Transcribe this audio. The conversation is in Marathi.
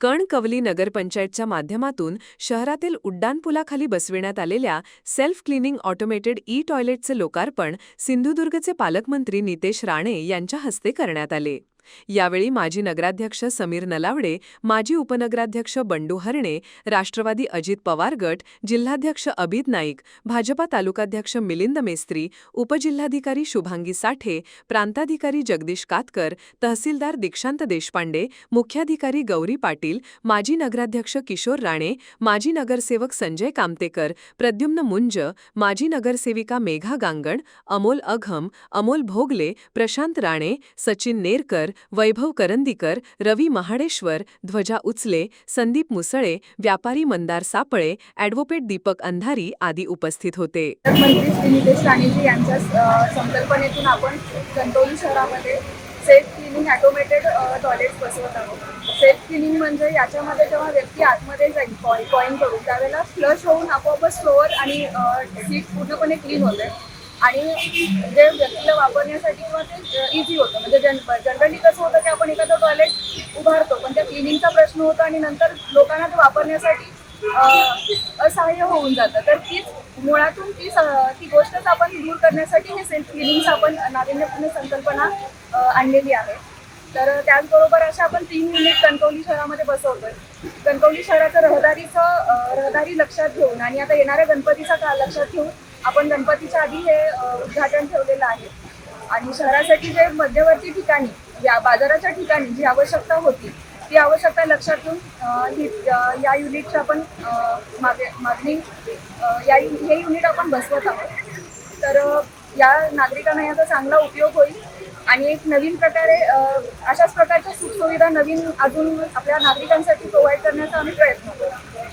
कणकवली नगरपंचायतच्या माध्यमातून शहरातील उड्डाणपुलाखाली बसविण्यात आलेल्या सेल्फ क्लिनिंग ऑटोमेटेड ई टॉयलेटचे लोकार्पण सिंधुदुर्गचे पालकमंत्री नितेश राणे यांच्या हस्ते करण्यात आले. यावेळी माजी नगराध्यक्ष समीर नलावडे माजी उपनगराध्यक्ष बंडू हरणे राष्ट्रवादी अजित पवार गट जिल्हाध्यक्ष अभित नाईक भाजपा तालुकाध्यक्ष मिलिंद मेस्त्री उपजिल्हाधिकारी शुभांगी साठे प्रांताधिकारी जगदीश कातकर तहसीलदार दीक्षांत देशपांडे मुख्याधिकारी गौरी पाटील माजी नगराध्यक्ष किशोर राणे माजी नगरसेवक संजय कामतेकर प्रद्युम्न मुंज माजी नगरसेविका मेघा गांगण अमोल अघम अमोल भोगले प्रशांत राणे सचिन नेरकर वैभव करंदीकर रवी महाडेश्वर ध्वजा उचले संदीप मुसळे व्यापारी मंदार सापळे ॲडव्होकेट दीपक अंधारी आदी उपस्थित होते. मंत्री नितेश यांच्या संकल्पनेतून आपण कणकवली शहरामध्ये सेफ क्लिनिंग ऑटोमेटेड टॉयलेट्स बसवत आहोत. सेफ क्लिनिंग म्हणजे याच्यामध्ये जेव्हा व्यक्ती आतमध्ये जाईल कॉइन कॉइन करून त्यावेळेला फ्लश होऊन आपोआपच फ्लोअर आणि सीट पूर्णपणे क्लीन होते. आणि जे व्यक्तीला वापरण्यासाठी किंवा ते इझी होतं. म्हणजे जन जनरली कसं होतं की आपण एखादं टॉयलेट उभारतो पण त्या क्लिनिंगचा प्रश्न होतो आणि नंतर लोकांना ते वापरण्यासाठी असहाय्य होऊन जातं. तर तीच मुळातून ती स- ती गोष्टच आपण दूर करण्यासाठी हे सेल्फ क्लिनिंगचं आपण नाविन्यपूर्ण संकल्पना आणलेली आहे. तर त्याचबरोबर अशा आपण तीन युनिट कणकवली शहरामध्ये बसवतोय. कणकवली शहराचं रहदारीचं रहदारी लक्षात घेऊन आणि आता येणाऱ्या गणपतीचा काळ लक्षात घेऊन आपण गणपतीच्या आधी हे उद्घाटन ठेवलेलं आहे. आणि शहरासाठी जे मध्यवर्ती ठिकाणी या बाजाराच्या ठिकाणी जी आवश्यकता होती ती आवश्यकता लक्षात घेऊन ही या युनिटची आपण मागे मागणी या हे युनिट आपण बसवत आहोत. तर या नागरिकांना याचा चांगला उपयोग होईल. आणि एक नवीन प्रकारे अशाच प्रकारच्या सुखसुविधा नवीन अजून आपल्या नागरिकांसाठी प्रोव्हाइड करण्याचा आम्ही प्रयत्न करू.